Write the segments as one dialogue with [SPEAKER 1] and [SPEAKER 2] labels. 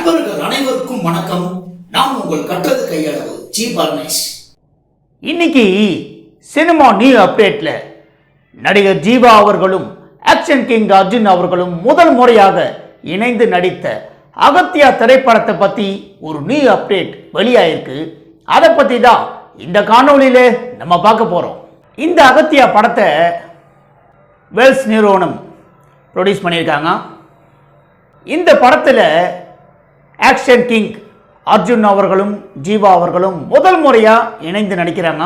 [SPEAKER 1] நண்பர்கள் அனைவருக்கும் வணக்கம். நான் உங்கள் கற்றது கையளவு ஜி பரமேஷ்.
[SPEAKER 2] இன்னைக்கு சினிமா நியூ அப்டேட்ல நடிகர் ஜீவா அவர்களும் ஆக்ஷன் கிங் அர்ஜுன் அவர்களும் முதல் முறையாக இணைந்து நடித்த அகத்தியா திரைப்படத்தை பத்தி ஒரு நியூ அப்டேட் வெளியாயிருக்கு. அதை பத்தி தான் இந்த காணொலியில் நம்ம பார்க்க போறோம். இந்த அகத்தியா படத்தை வெல்ஸ் நிறுவனம் ப்ரொடியூஸ் பண்ணியிருக்காங்க. இந்த படத்தில் ஆக்ஷன் கிங் அர்ஜுன் அவர்களும் ஜீவா அவர்களும் முதல் முறையாக இணைந்து நடிக்கிறாங்க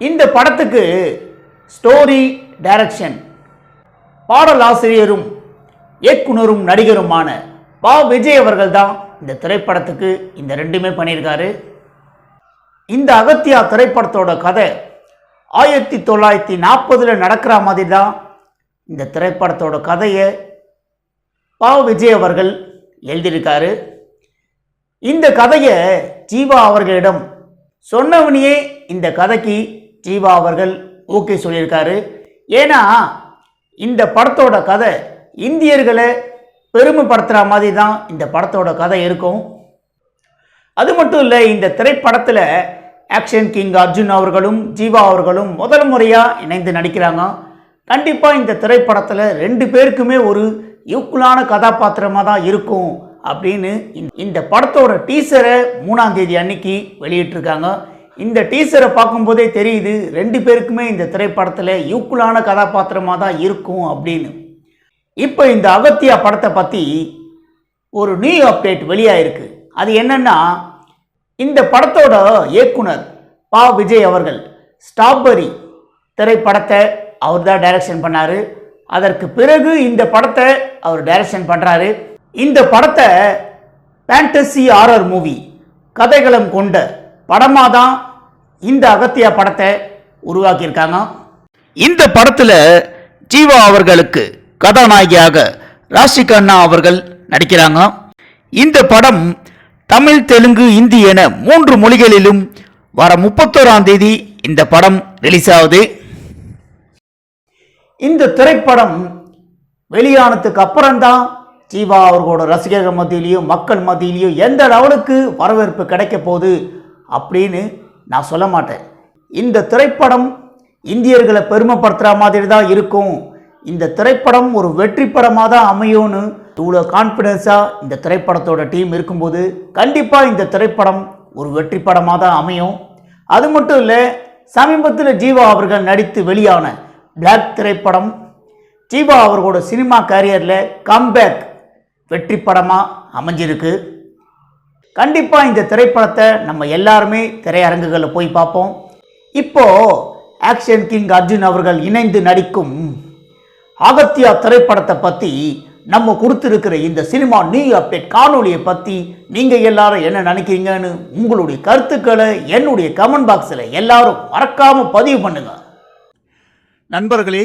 [SPEAKER 2] இந்த படத்துக்கு ஸ்டோரி டைரக்ஷன் பாடல் ஆசிரியரும் இயக்குனரும் நடிகருமான பா. விஜய் அவர்கள் தான் இந்த திரைப்படத்துக்கு இந்த ரெண்டுமே பண்ணியிருக்காரு. இந்த அகத்தியா திரைப்படத்தோட கதை ஆயிரத்தி தொள்ளாயிரத்தி நாற்பதில் நடக்கிற மாதிரி தான் இந்த திரைப்படத்தோட கதையை பா. விஜய் அவர்கள் எழுதியிருக்காரு. இந்த கதையை ஜீவா அவர்களிடம் சொன்னவனையே இந்த கதைக்கு ஜீவா அவர்கள் ஓகே சொல்லியிருக்காரு. ஏன்னா இந்த படத்தோட கதை இந்தியர்களை பெருமைப்படுத்துகிற மாதிரி தான் இந்த படத்தோட கதை இருக்கும். அது மட்டும் இல்லை இந்த திரைப்படத்தில் ஆக்ஷன் கிங் அர்ஜுன் அவர்களும் ஜீவா அவர்களும் முதல் முறையாக இணைந்து நடிக்கிறாங்க. கண்டிப்பாக இந்த திரைப்படத்தில் ரெண்டு பேருக்குமே ஒரு ஈக்குவலான கதாபாத்திரமாக தான் இருக்கும் அப்படின்னு இந்த- இந்த படத்தோட டீசரை மூணாம் தேதி அன்னைக்கு வெளியிட்டிருக்காங்க. இந்த டீசரை பார்க்கும்போதே தெரியுது ரெண்டு பேருக்குமே இந்த திரைப்படத்தில் ஈக்குவலான கதாபாத்திரமாக தான் இருக்கும் அப்படின்னு. இப்போ இந்த அகத்தியா படத்தை பற்றி ஒரு நியூ அப்டேட் வெளியாயிருக்கு. அது என்னென்னா இந்த படத்தோட இயக்குனர் பா. விஜய் அவர்கள் ஸ்டாபெரி திரைப்படத்தை அவர் தான் டைரக்ஷன் பண்ணார். அதற்கு பிறகு இந்த படத்தை அவர் டைரக்ஷன் பண்ணுறாரு இந்த படத்தை ஃபேண்டசி ஆரர் மூவி கதைகளம் கொண்ட படமாக தான் இந்த அகத்தியா படத்தை உருவாக்கியிருக்காங்க. இந்த படத்தில் ஜீவா அவர்களுக்கு கதாநாயகியாக ராஷிகண்ணா அவர்கள் நடிக்கிறாங்க. இந்த படம் தமிழ் தெலுங்கு இந்தி என மூன்று மொழிகளிலும் வர முப்பத்தோராம் தேதி இந்த படம் ரிலீஸ் ஆகுது. இந்த திரைப்படம் வெளியானதுக்கு அப்புறம்தான் ஜீவா அவர்களோட ரசிகர்கள் மத்தியிலையும் மக்கள் மத்தியிலையும் எந்த லெவலுக்கு வரவேற்பு கிடைக்க போகுது அப்படின்னு நான் சொல்ல மாட்டேன். இந்த திரைப்படம் இந்தியர்களை பெருமைப்படுத்துகிற மாதிரி தான் இருக்கும். இந்த திரைப்படம் ஒரு வெற்றி படமாக தான் அமையும்னு இவ்வளோ கான்ஃபிடென்ஸாக இந்த திரைப்படத்தோட டீம் இருக்கும்போது கண்டிப்பாக இந்த திரைப்படம் ஒரு வெற்றி படமாக தான் அமையும். அது மட்டும் இல்லை சமீபத்தில் ஜீவா அவர்கள் நடித்து வெளியான பிளாக் திரைப்படம் ஜீவா அவர்களோட சினிமா கேரியரில் கம்பேக் வெற்றி படமாக அமைஞ்சிருக்கு. கண்டிப்பாக இந்த திரைப்படத்தை நம்ம எல்லாருமே திரையரங்குகளில் போய் பார்ப்போம். இப்போது ஆக்ஷன் கிங் அர்ஜுன் அவர்கள் இணைந்து நடிக்கும் அகத்தியா திரைப்படத்தை பற்றி நம்ம கொடுத்துருக்கிற இந்த சினிமா நியூ அப்டேட் காணொலியை பற்றி நீங்கள் எல்லாரும் என்ன நினைக்கிறீங்கன்னு உங்களுடைய கருத்துக்களை என்னுடைய கமெண்ட் பாக்ஸில் எல்லாரும் மறக்காமல் பதிவு பண்ணுங்கள்
[SPEAKER 3] நண்பர்களே